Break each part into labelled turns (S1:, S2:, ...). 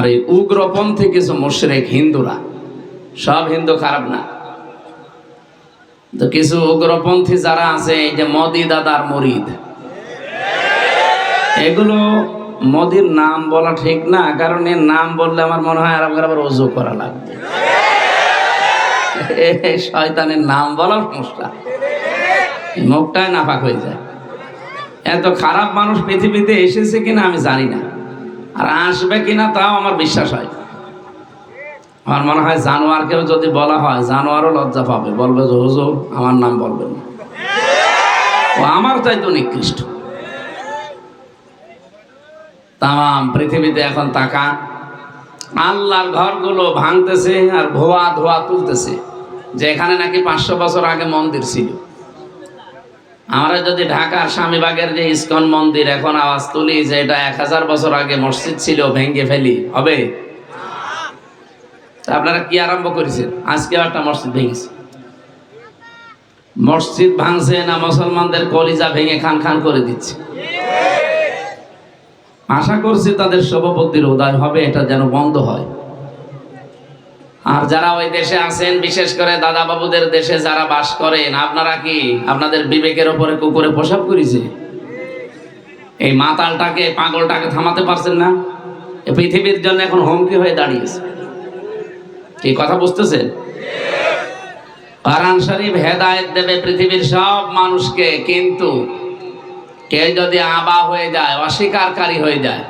S1: আর এই উগ্রপন্থী কিছু মুশরিক, হিন্দুরা, সব হিন্দু খারাপ না। তো কিছু উগ্রপন্থী যারা আছে, এই যে মোদি দাদার মরিদ, এগুলো মোদির নাম বলা ঠিক না, কারণ এর নাম বললে আমার মনে হয় আর আবার অজু করা লাগবে। শয়তানের নাম বলার সমস্যা। মুখটাই নাফাক হয়ে যায়। এত খারাপ মানুষ পৃথিবীতে এসেছে কিনা আমি জানি না। আর আসবে কিনা তাও আমার বিশ্বাস হয় আমার মনে হয় জানোয়ারকেও যদি বলা হয়, জানোয়ারও লজ্জা পাবে। বলবে যে, হুজুর, আমার নাম বলবেন ও আমার তাই তো নিকৃষ্ট। তাম, পৃথিবীতে এখন তাকা। আল্লাহর ঘরগুলো ভাঙতেছে আর ধোয়া ধোয়া তুলতেছে যে এখানে নাকি পাঁচশো বছর আগে মন্দির ছিল। আমরা যদি ঢাকার স্বামীবাগের যে ইস্কন মন্দির এখন আওয়াজ তুলি যে এটা এক হাজার বছর আগে মসজিদ ছিল ভেঙ্গে ফেলি, হবে? আপনারা কি আরম্ভ করেছেন? আজকে একটা মসজিদ ভেঙেছে। মসজিদ ভাঙছে না মুসলমানদের কলিজা ভেঙে খান খান করে দিচ্ছে। আশা করছি তাদের সভাপতির উদয় হবে, এটা যেন বন্ধ হয়। আর যারা ওই দেশে আছেন, বিশেষ করে দাদা বাবুদের দেশে যারা বাস করেন, আপনারা কি আপনাদের বিবেকের ওপরে কুকুরে পোশাক করেছে? এই মাতালটাকে, পাগলটাকে থামাতে পারছেন না? পৃথিবীর জন্য এখন হুমকি হয়ে দাঁড়িয়েছে। কি কথা বুঝতেছেন? কোরআন শরীফ হেদায়েত দেবে পৃথিবীর সব মানুষকে, কিন্তু কেউ যদি আবা হয়ে যায়, অস্বীকারী হয়ে যায়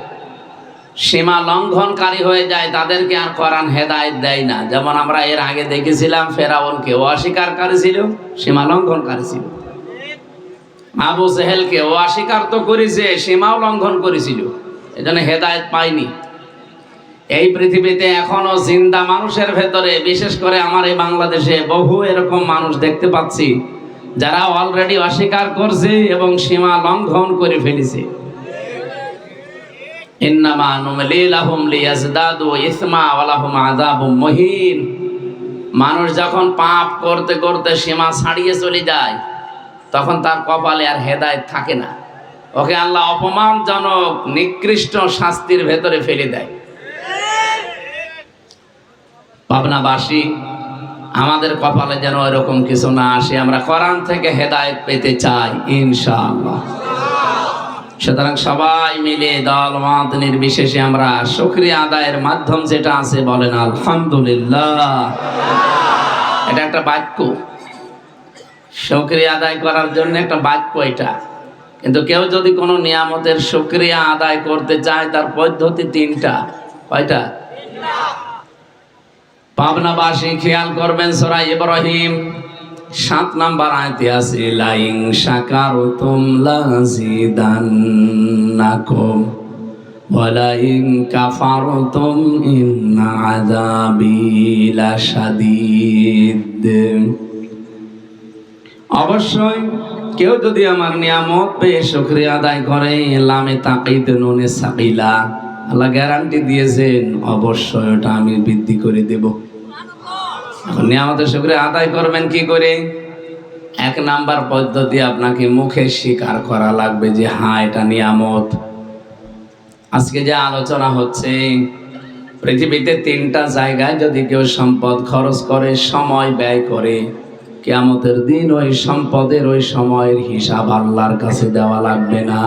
S1: সীমা লঙ্ঘনকারী হয়ে যায়, তাদেরকে আর কোরআন হেদায়েত দেয় না। যেমন আমরা এর আগে দেখেছিলাম ফেরাউনকে ও অস্বীকারী ছিল সীমা লঙ্ঘনকারী ছিল। আবু সেহেলকে ও অস্বীকার তো করেছে, সীমাও লঙ্ঘন করেছিল। এজন্য হেদায়েত পায়নি। এই পৃথিবীতে এখনও জিন্দা মানুষের ভেতরে, বিশেষ করে আমার এই বাংলাদেশে বহু এরকম মানুষ দেখতে পাচ্ছি, যারা অলরেডি অস্বীকার করছে এবং সীমা লঙ্ঘন করে ফেলেছে। ইন্নামা নুমলি লাহুম লিয়াজদাদু ইসমা ওয়া লাহুম আযাবুম মুহিন। মানুষ যখন পাপ করতে করতে সীমা ছাড়িয়ে চলে যায়, তখন তার কপালে আর হেদায়েত থাকে না। ওকে আল্লাহ অপমানজনক, নিকৃষ্ট শাস্তির ভেতরে ফেলে দেয়। পাবনাবাসী, আমাদের কপালে যেন এরকম কিছু না আসে, আমরা কোরআন থেকে হেদায়েত পেতে চাই, ইনশাআল্লাহ। সুতরাং সবাই মিলে দল, মত নির্বিশেষে আমরা শুক্রিয়া আদায়ের মাধ্যম যেটা আছে বলেন, আলহামদুলিল্লাহ। এটা একটা বাক্য। শুক্রিয়া আদায় করার জন্য একটা বাক্য এটা। কিন্তু কেউ যদি কোনো নিয়ামতের শুক্রিয়া আদায় করতে চায়, তার পদ্ধতি তিনটা। কয়টা? পাবনাবাসী খেয়াল করবেন সরাই ইব্রাহিম। সাত নাম্বার আয়তে আছে, লাইং শাকারতুম লাজিদান্নাকুম ওয়ালাইন কাফারতুম ইন্না আযাবি লাশাদীদ। অবশ্যই কেউ যদি আমার নিয়ামত পেয়ে শুকরিয়া আদায় করে, লামে তাকিদ নুনে সাকিলা, আল্লাহ গ্যারান্টি দিয়েছেন, অবশ্যই ওটা আমি বৃদ্ধি করে দেব। নিয়ামতের শুকরিয়া আদায় করবেন কি করে? এক নাম্বার পদ্ধতি আপনাকে মুখে স্বীকার করা লাগবে যে হ্যাঁ এটা নিয়ামত। আজকে যে আলোচনা হচ্ছে পৃথিবীতে তিনটা জায়গায় যদি কেউ সম্পদ খরচ করে সময় ব্যয় করে কেয়ামতের দিন ওই সম্পদের ওই সময়ের হিসাব আল্লাহর কাছে দেওয়া লাগবে না।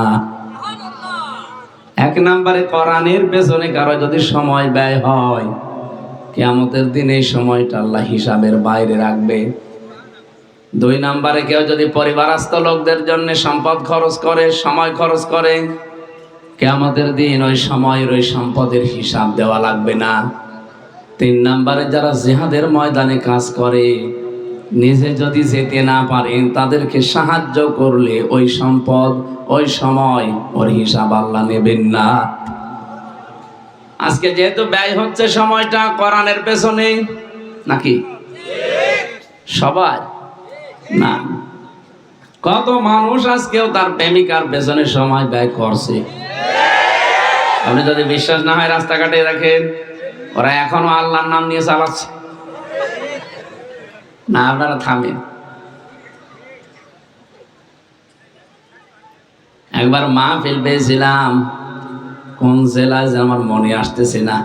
S1: এক নম্বরে কোরআনের পেছনে কারও যদি সময় ব্যয় হয় কেয়ামতের দিন এই সময়টা আল্লাহ হিসাবের বাইরে রাখবে। দুই নাম্বারে কেউ যদি পরিবারস্থ লোকদের জন্য সম্পদ খরচ করে, সময় খরচ করে, কেয়ামতের দিন ওই সময়ের ওই সম্পদের হিসাব দেওয়া লাগবে না। তিন নাম্বারে যারা জেহাদের ময়দানে কাজ করে, নিজে যদি যেতে না পারেন তাদেরকে সাহায্য করলে ওই সম্পদ, ওই সময় ওর হিসাব আল্লাহ নেবেন না। আজকে যেহেতু ব্যয় হচ্ছে সময়টা, কোরআনের পেছনে, নাকি? সবাই না। কত মানুষ আজকেও তার প্রেমিকার পেছনে সময় ব্যয় করছে। আপনি যদি বিশ্বাস না হয় রাস্তাঘাটে রাখেন ওরা এখনও আল্লাহর নাম নিয়ে চালাচ্ছে। না, আপনারা থামেন। একবার মা ফেল পেয়েছিলাম। কোন জেলায় যে আমার মনে আসতেছে না।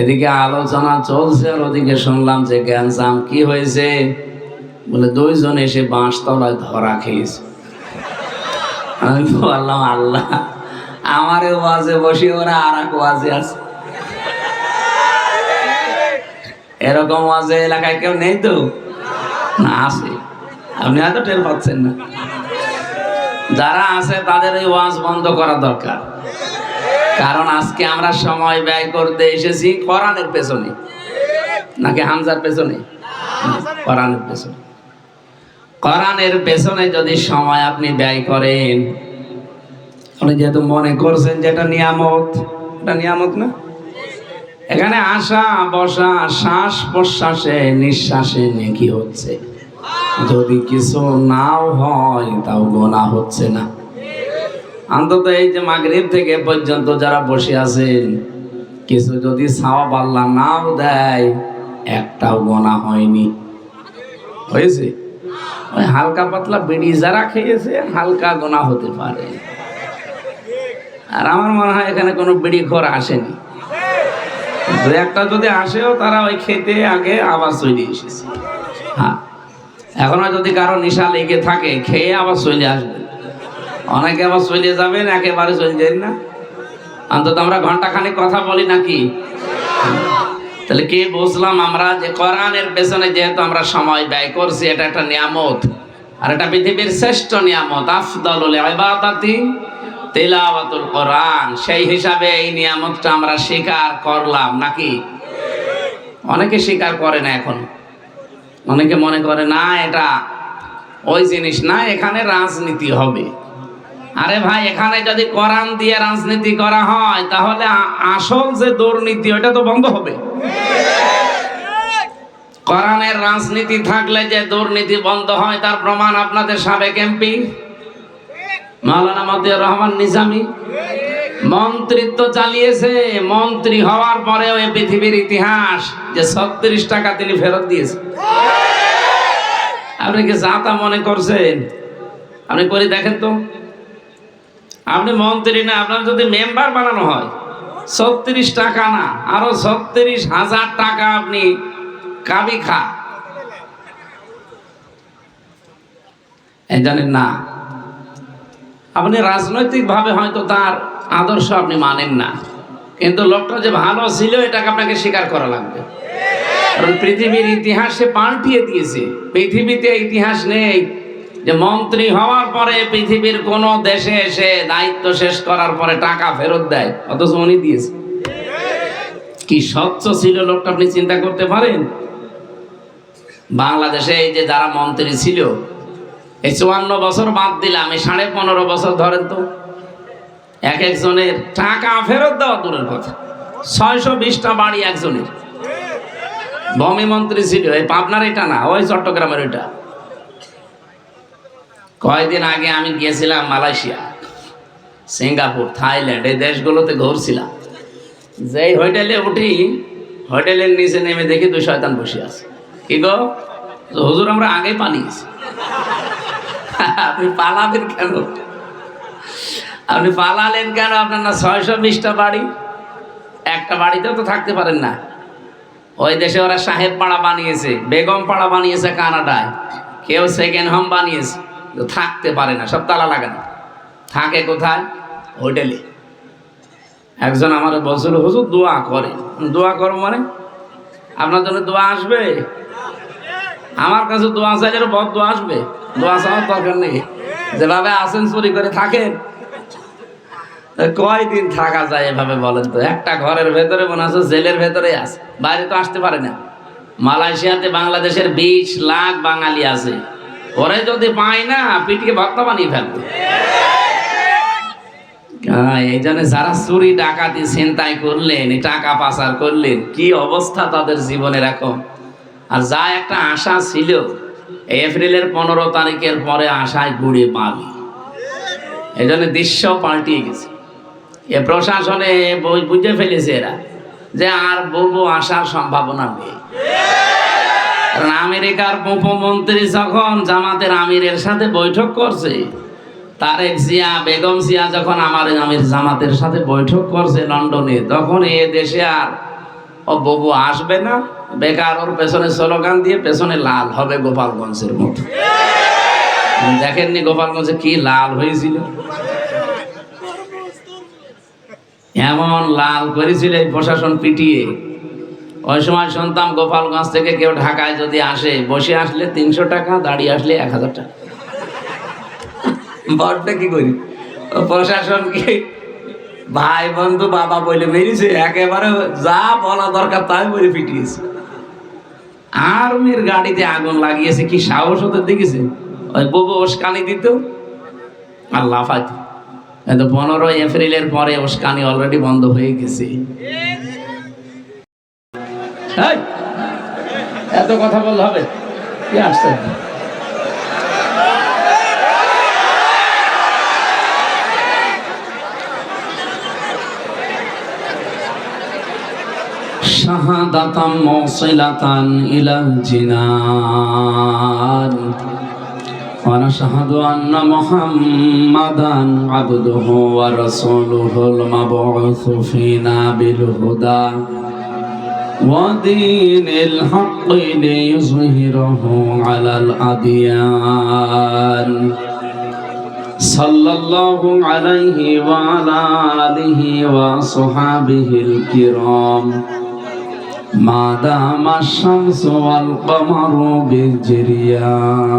S1: এদিকে আলোচনা চলছে আর ওদিকে শুনলাম যে গ্যানসাম কি হয়েছে? বলে দুইজন এসে বাঁশ তলায় ধরা খেয়েছে। আমি বললাম, আল্লাহ আমার ওয়াজে বসে ওরা আর এক ওয়াজে আছে। এরকম ওয়াজে এলাকায় কেউ নেই তো? না, আছে। আপনি হয়তো টের পাচ্ছেন না। যারা আছে তাদের এই ওয়াজ বন্ধ করা দরকার। কারণ আজকে আমরা সময় ব্যয় করতে এসেছি কোরআনের পেছনে। নাকি হামজার পেছনে? কোরআনের পেছনে। কোরআনের পেছনে যদি সময় আপনি ব্যয় করেন, আপনি যেহেতু মনে করছেন যে এটা নিয়ামত এটা নিয়ামত না? এখানে আসা বসা, শ্বাস প্রশ্বাসে, নিঃশ্বাসে নেকি হচ্ছে। যদি কিছু নাও হয়, তাও গোনা হচ্ছে না। অন্তত এই যে মাগরিব থেকে পর্যন্ত যারা বসে আছেন, কিছু যদি সাওয়াব আল্লাহ নাও দেয়, একটাও গোনা হয়নি। হয়েছে? ওই হালকা পাতলা বিড়ি যারা খেয়েছে, হালকা গোনা হতে পারে। আর আমার মনে হয় এখানে কোনো বিড়ি খোর আসেনি। দু একটা যদি আসেও, তারা ওই খেতে আগে আবার চলে এসেছে। হ্যাঁ। এখনও যদি কারও নেশা লেগে থাকে, খেয়ে আবার চলে আসবে। অনেকে আবার চলে যাবেন, একেবারে চলে যান না। অন্তত আমরা ঘণ্টা খানিক কথা বলি নাকি? তাহলে কে বুঝলাম আমরা যে কোরআনের পেছনে যেহেতু আমরা সময় ব্যয় করছি, এটা একটা নিয়ামত। আর এটা পৃথিবীর শ্রেষ্ঠ নিয়ামত। আফদলুল ইবাদাতি তিলাওয়াতুল কোরআন। সেই হিসাবে এই নিয়ামতটা আমরা স্বীকার করলাম নাকি? অনেকে স্বীকার করে না এখন। অনেকে মনে করে, না, এটা ওই জিনিস না, এখানে রাজনীতি হবে। আরে ভাই, এখানে যদি কোরআন দিয়ে রাজনীতি করা হয়, তাহলে আসল যে দুর্নীতি ওটা তো বন্ধ হবে। কোরআনের রাজনীতি থাকলে যে দুর্নীতি বন্ধ হয়, তার প্রমাণ আপনাদের সাবেক এমপি, মাওলানা মতিউর রহমান নিজামী। মন্ত্রিত্ব চালিয়েছে। মন্ত্রী হওয়ার পরেও এই পৃথিবীর ইতিহাস যে ছত্রিশ টাকা তিনি ফেরত দিয়েছে। আপনি কি যা তা মনে করছেন? আপনি করে দেখেন তো। আপনি মন্ত্রী না, আপনার যদি মেম্বার বানানো হয়, ছত্রিশ টাকা না, আরও ছত্রিশ হাজার টাকা আপনি কাবি খা। জানেন না আপনি রাজনৈতিকভাবে হয়তো তার আদর্শ আপনি মানেন না। কিন্তু লোকটা যে ভালো ছিল, এটাকে আপনাকে স্বীকার করা লাগবে। কারণ পৃথিবীর ইতিহাসে পাল্টিয়ে দিয়েছে। পৃথিবীতে ইতিহাস নেই যে মন্ত্রী হওয়ার পরে পৃথিবীর কোন দেশে এসে দায়িত্ব শেষ করার পরে টাকা ফেরত দেয়, অথচ উনি দিয়েছে। কি স্বচ্ছ ছিল লোকটা, আপনি চিন্তা করতে পারেন? বাংলাদেশে এই যে যারা মন্ত্রী ছিল এই চুয়ান্ন বছর বাদ দিলাম, এই সাড়ে পনেরো বছর ধরেন তো। এক একজনের টাকা ফেরত দেওয়া দূরের কথা। ছয়শো বিশটা বাড়ি একজনের। ভূমি মন্ত্রী ছিল, এই পাবনার এটা না, ওই চট্টগ্রামের ওইটা। কয়েকদিন আগে আমি গিয়েছিলাম মালয়েশিয়া, সিঙ্গাপুর, থাইল্যান্ড, এই দেশগুলোতে ঘুরছিলাম। যেই হোটেলে উঠি, হোটেলের নিচে নেমে দেখি দুই শয়তান বসে আছে। কি গো? হুজুর, আমরা আগেই পালিয়েছি। আপনি পালাবেন কেন? আপনি পালালেন কেন? আপনার না ছয়শো বিশটা বাড়ি। একটা বাড়িতেও তো থাকতে পারেন না। ওই দেশে ওরা সাহেব পাড়া বানিয়েছে, বেগম পাড়া বানিয়েছে কানাডায়। কেউ সেকেন্ড হোম বানিয়েছে থাকতে পারে না, সব তালা লাগানো। থাকে কোথায়? হোটেলে। একজন আমার বলছিল, হুজুর, দোয়া করে দোয়া করো মানে? আপনার জন্য দোয়া আসবে? আমার কাছে দোয়া চাইলে বদ দোয়া আসবে। দোয়া চাওয়ার দরকার নেই। যেভাবে আসেন চুরি করে থাকেন। কয়দিন থাকা যায় এভাবে বলেন তো? একটা ঘরের ভেতরে মনে হচ্ছে জেলের ভেতরে আছে। বাইরে তো আসতে পারে না। মালয়েশিয়াতে বাংলাদেশের বিশ লাখ বাঙালি আছে। ওরে যদি পায় না পিটিকে ভক্ত বানিয়ে ফেলবে। এই জন্য যারা চুরি, ডাকাতি, ছিনতাই করলেন টাকা পাচার করলেন, কি অবস্থা তাদের জীবনে এখন? আর যা একটা আশা ছিল, এপ্রিলের পনেরো তারিখের পরে আশায় ঘুরে পাবি। এই জন্য দৃশ্য পাল্টিয়ে গেছে। এ প্রশাসনে বুঝে ফেলেছে এরা যে আর বলব আসার সম্ভাবনা নেই। আমেরিকার উপমন্ত্রী যখন জামাতের আমিরের সাথে বৈঠক করছে তারেক জিয়া বেগম জিয়া যখন আমার আমির জামাতের সাথে বৈঠক করছে লন্ডনে, তখন এ দেশে আর ও ববু আসবে না। বেকার ওর পেছনে স্লোগান দিয়ে পেছনে লাল হবে গোপালগঞ্জের মতো। দেখেননি গোপালগঞ্জে কি লাল হয়েছিল? এমন লাল করেছিল এই প্রশাসন পিটিয়ে। ওই সময় শুনতাম গোপালগঞ্জ থেকে কেউ ঢাকায় যদি আসে, বসে আসলে তিনশো টাকা, দাঁড়িয়ে আসলে এক হাজার টাকা। বড়টা কি করি? ও প্রশাসন কি ভাই বন্ধু বাবা বলে মেরেছে, একেবারে যা বলা দরকার তাই বলে পিটিয়েছে। আর্মির গাড়িতে আগুন লাগিয়েছে, কি সাহস হতে দেখেছে? ওই ববু ওসকানি দিত, আর লাফাইত। কিন্তু পনেরোই এপ্রিলের পরে ওসকানি অলরেডি বন্ধ হয়ে গেছে। এত কথা বললে হবে? কি আসছে? شهادة موصلة إلى الجنان ونشهد أن محمدا عبده ورسوله المبعوث فينا بالهدى ودين الحق ليظهره على الأديان صلى الله عليه وعلى آله وصحابه الكرام ما دام الشمس والقمر بالجريان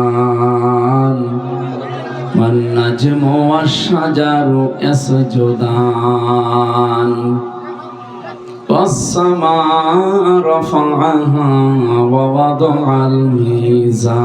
S1: والنجم والشجر يسجدان والسماء رفعها ووضع الميزان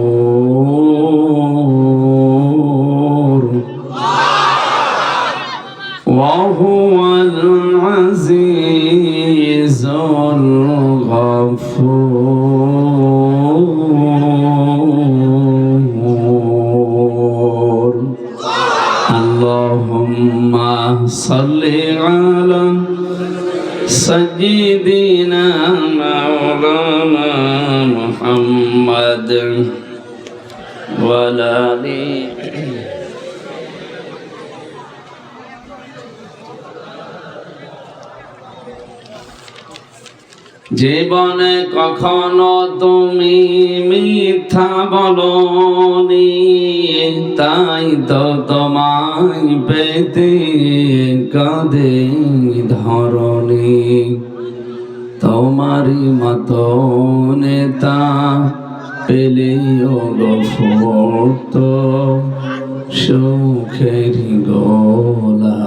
S1: وهو العزيز الغفور. اللهم صل على سيدنا জীবনে কখনো তুমি মিথ্যা বলনি, তাই তো তোমায় পেতে কাঁদে ধরনি। তোমারই মতো নেতা পেলেও গফত সুখের গোলা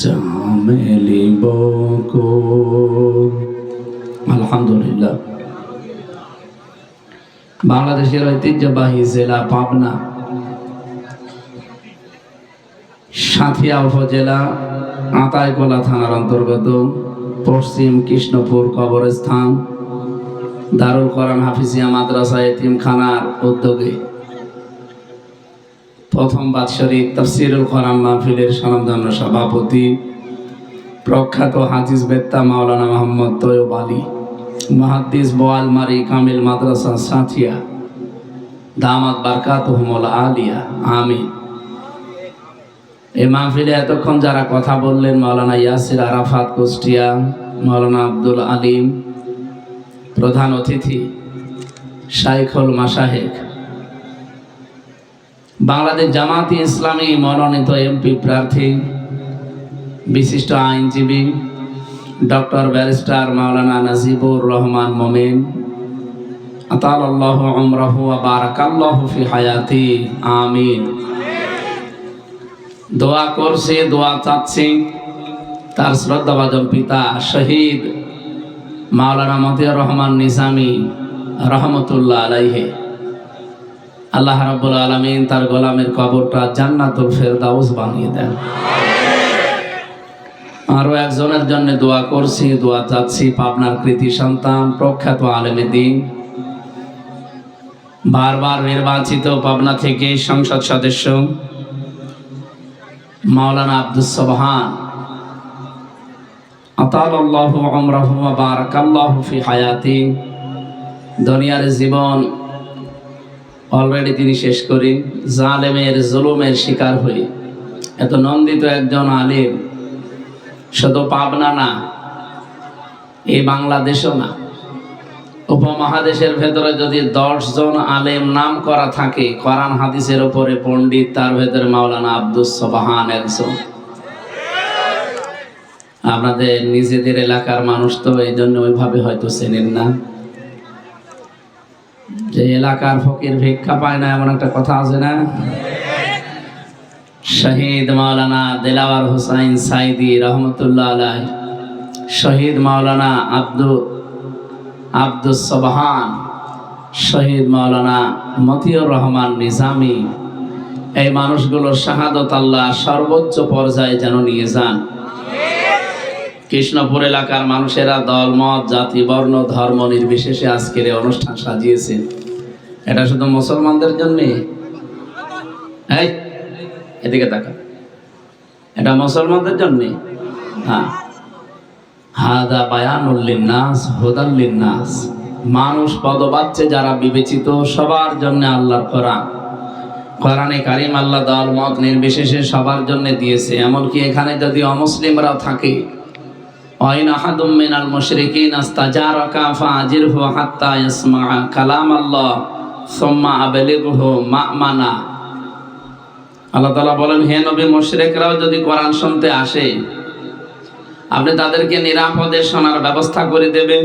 S1: চামেলি বকুল। আলহামদুলিল্লাহ। বাংলাদেশের ঐতিহ্যবাহী জেলা পাবনা, সাঁথিয়া উপজেলা, আতাইকোলা থানার অন্তর্গত, পশ্চিম কৃষ্ণপুর কবরস্থান, দারুল কোরআন হাফিজিয়া মাদ্রাসা এতিমখানার উদ্যোগে। প্রথম বাৎসরিক তফসিরুল কোরআন মাহফিলের সনদান্য সভাপতি প্রখ্যাত হাদিস বেত্তা মাওলানা মোহাম্মদ তৈয়ব আলী, মহাদ্দিস বোয়ালমারি কামিল মাদ্রাসা সাথিয়া, দামাত বারকাত আলিয়া, আমিন। এই মাহফিলে এতক্ষণ যারা কথা বললেন, মাওলানা ইয়াসির আরাফাত কুষ্টিয়া, মাওলানা আব্দুল আলিম, প্রধান অতিথি, শাইখুল মাসাহেক বাংলাদেশ জামাতি ইসলামী মনোনীত এমপি প্রার্থী বিশিষ্ট আইনজীবী, ডক্টর ব্যারিস্টার মাওলানা নাজিবুর রহমান মোমেন আতাল আল্লাহ আমরাহু বারাকাল্লাহু ফি হায়াতি, আমিন। দোয়া করছি, দোয়া চাচ্ছি, তার শ্রদ্ধাভাজন পিতা শহীদ মাওলানা মতিউর রহমান নিজামী রহমতুল্লাহ আলাইহে। আল্লাহ রাব্বুল আলামিন তার গোলামের কবরটা জান্নাতুল ফেরদাউস বানিয়ে দেন। আরও একজনের জন্য দোয়া করছি, দোয়া চাচ্ছি, পাবনার কৃতি সন্তান, প্রখ্যাত আলেমে দিন। বারবার নির্বাচিত পাবনা থেকে সংসদ সদস্য মাওলানা বারাকাল্লাহু ফি হায়াতি। দুনিয়ার জীবন অলরেডি তিনি শেষ করি জালেমের জুলুমের শিকার হয়ে। এত নন্দিত একজন আলেম। শুধু পাবনা না, এই বাংলাদেশও না। উপমহাদেশের ভেতরে যদি দশ জন আলেম নাম করা থাকে, কোরআন হাদিসের ওপরে পণ্ডিত, তার ভেতরে মাওলানা আব্দুস সোবাহান একজন। আপনাদের নিজেদের এলাকার মানুষ তো এই জন্য ওইভাবে হয়তো চেনেন না। যে এলাকার ফকির ভিক্ষা পায় না, এমন একটা কথা আছে না? শহীদ মাওলানা দেলাওয়ার হুসাইন সাইদি রহমতুল্লাহ আলাই শহীদ মাওলানা আব্দু আব্দুস সবহান, শহীদ মাওলানা মতিউর রহমান নিজামি, এই মানুষগুলোর শাহাদত আল্লাহ সর্বোচ্চ পর্যায়ে যেন নিয়ে যান। কৃষ্ণপুর এলাকার মানুষেরা দল, মত, জাতি, বর্ণ, ধর্ম নির্বিশেষে আজকের এই অনুষ্ঠান সাজিয়েছেন এটা শুধু মুসলমানদের জন্যে? এই এদিকে তাকা এটা মুসলমানদের জন্যে? হ্যাঁ। হাদা বায়ানুল্লিন্নাস হুদাল্লিন্নাস মানুষ পদবাচ্চে যারা বিবেচিত, সবার জন্য আল্লাহর কোরআন। কোরআনে কারিম আল্লাহ দল মত নির্বিশেষে সবার জন্য দিয়েছে। এমনকি এখানে যদি অমুসলিমরাও থাকে আহাদুম মিনাল মুশরিকিন আস্তাজারাকা ফাজিরহু হাত্তা ইয়াসমা কালাম আল্লাহ সুম্মা আবলিগহু মা'মানা। আল্লাহ তালা বলেন, হে নবী, মুশরিকরাও যদি কোরআন শুনতে আসে, আপনি তাদেরকে নিরাপদে শোনার ব্যবস্থা করে দেবেন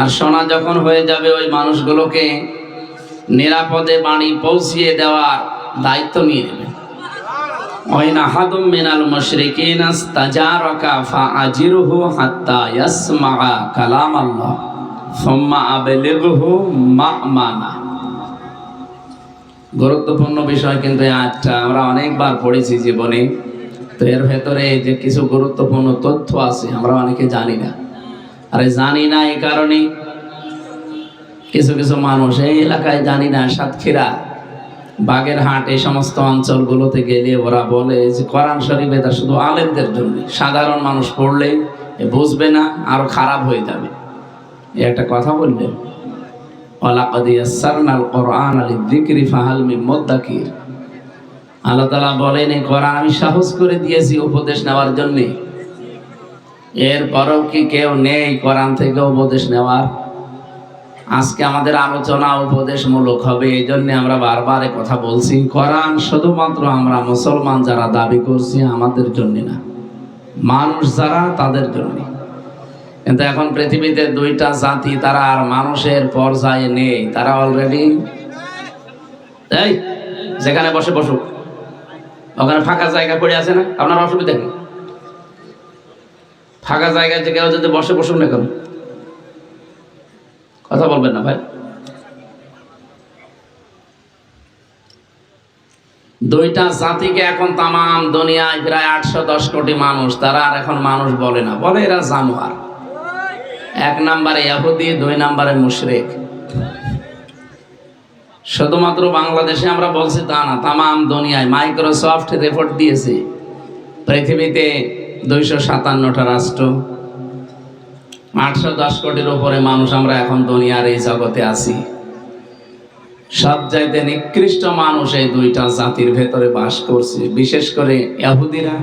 S1: আর শোনা যখন হয়ে যাবে, ওই মানুষগুলোকে নিরাপদে বাণী পৌঁছিয়ে দেওয়ার দায়িত্ব নিয়ে ইয়াসমা কালাম আল্লাহ সুম্মা গুরুত্বপূর্ণ বিষয় কিন্তু আজটা আমরা অনেকবার পড়েছি জীবনে। তো এর ভেতরে যে কিছু গুরুত্বপূর্ণ তথ্য আছে, আমরা অনেকে জানি না। আরে জানি না এই কারণে কিছু কিছু মানুষ এই এলাকায় জানি না, সাতক্ষীরা, বাগেরহাট, এই সমস্ত অঞ্চলগুলোতে গেলে ওরা বলে যে কোরআন শরীফ এটা শুধু আলেমদের জন্য। সাধারণ মানুষ পড়লে বুঝবে না, আরও খারাপ হয়ে যাবে। একটা কথা বললেন। ওয়ালাকাদ ইয়াসসারনাল কোরআন লিযিকরি ফাহাল মিন মুদ্দাকির। আল্লাহ তাআলা বলেন, এই কোরআন আমি সাহস করে দিয়েছি উপদেশ নেওয়ার জন্য। এরপরেও কি কেউ নেই কোরআন থেকে উপদেশ নেওয়ার? আজকে আমাদের আলোচনা উপদেশমূলক হবে, এই জন্য আমরা বারবার কথা বলছি, কোরআন শুধুমাত্র আমরা মুসলমান যারা দাবি করছি আমাদের জন্য না। মানুষ যারা, তাদের জন্য। কিন্তু এখন পৃথিবীতে দুইটা জাতি, তারা আর মানুষের পর্যায়ে নেই। তারা অলরেডি এই, যেখানে বসে বসুক। ওখানে ফাঁকা জায়গা পড়ে আছে না? আপনার অসুবিধা কি? ফাঁকা জায়গায় কেউ যদি বসে বসুক না কেন? কথা বলবেন না ভাই। দুইটা জাতিকে এখন তামাম দুনিয়ায় প্রায় আটশো দশ কোটি মানুষ, তারা আর এখন মানুষ বলে না। বলে এরা জানোয়ার এক নম্বরে ইয়াহুদি, দুই নম্বরে মুশরিক। শুধুমাত্র বাংলাদেশে আমরা বলছি তা না, তামাম দুনিয়ায় মাইক্রোসফট রিপোর্ট দিয়েছে। পৃথিবীতে দুইশো সাতান্নটা রাষ্ট্র, আটশো দশ কোটির উপরে মানুষ আমরা এখন দুনিয়ার এই জগতে আছি। সব চাইতে নিকৃষ্ট মানুষ এই দুইটা জাতির ভেতরে বাস করছে। বিশেষ করে ইহুদিরা